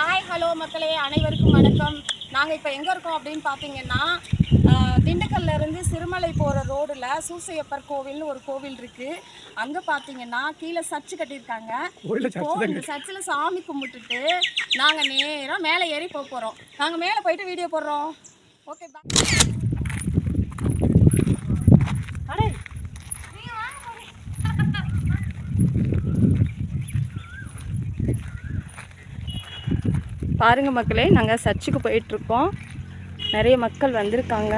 Hi hello மக்களே. அனைவருக்கும் வணக்கம். நாங்கள் இப்போ எங்கே இருக்கோம் அப்படின்னு பார்த்தீங்கன்னா ஆஹ், திண்டுக்கல்ல இருந்து சிறுமலை போகிற ரோடில் சூசையப்பர் கோவில்னு ஒரு கோவில் இருக்குது அங்கே பார்த்தீங்கன்னா கீழே சர்ச்சு கட்டியிருக்காங்க. இந்த சர்ச்சில் சாமி கும்பிட்டுட்டு நாங்கள் நேராக மேலே ஏறி போக போகிறோம் நாங்கள் மேலே போயிட்டு வீடியோ போடுறோம். ஓகே பா அடே பாருங்கள் மக்களே நாங்கள் சர்ச்சுக்கு போயிட்டுருக்கோம். நிறைய மக்கள் வந்திருக்காங்க.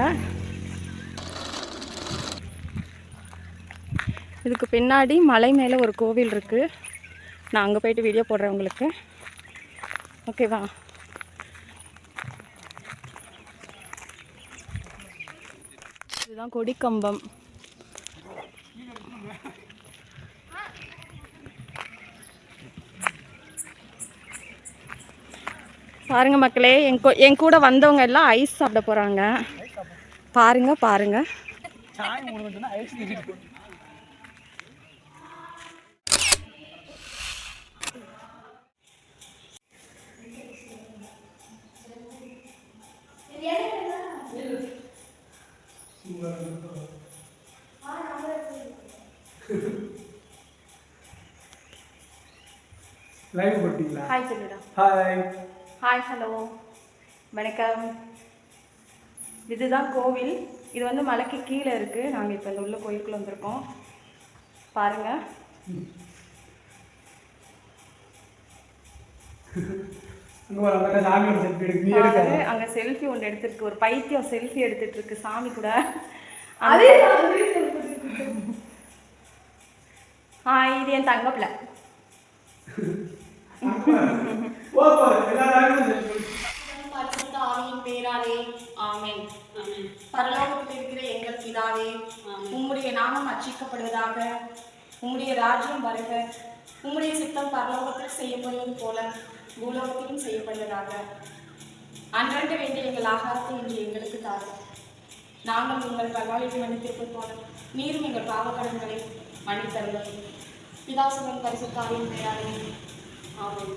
இதுக்கு பின்னாடி மலை மேலே ஒரு கோவில் இருக்குது நான் அங்கே போயிட்டு வீடியோ போடுறேன் உங்களுக்கு. ஓகேவா இதுதான் கொடிக்கம்பம். பாருங்க மக்களே என் என் கூட வந்தவங்க எல்லாம் ஐஸ் சாப்பிட போறாங்க. பாருங்க பாருங்க. லைவ் போட்டீங்களா? ஹாய் சொல்லுடா. ஹாய் ஹாய் ஹலோ வணக்கம். இதுதான் கோவில். இது வந்து மலைக்கு கீழே இருக்குது நாங்கள் இப்போ இந்த உள்ள கோயிலுக்குள்ள வந்திருக்கோம். பாருங்க. அங்க செல்ஃபி ஒன்று எடுத்துருக்கு. ஒரு பைத்தியம் செல்ஃபி எடுத்துட்டு இருக்கு சாமி கூட. ஹாய் இது என் தங்கப்பில். ஆமென். பரலோகத்தில் இருக்கிற எங்கள் பிதாவே உம்முடைய நாமம் அர்ச்சிக்கப்படுவதாக உம்முடைய ராஜ்யம் வருக. உம்முடைய சித்தம் பரலோகத்தில் செய்யப்படுவது போல பூலோகத்திலும் செய்யப்படுவதாக. அன்றன்று வேண்டிய எங்கள் ஆகாரத்தை இன்று எங்களுக்கு தாரும். நாங்கள் உங்கள் பகவானின் மன்னித்திருப்பது போல நீரும் எங்கள் பாவக்கடன்களை மன்னித்தருங்கள் பிதாசுரன் பரிசுத்தாவின் பெயராலே ஆமென்.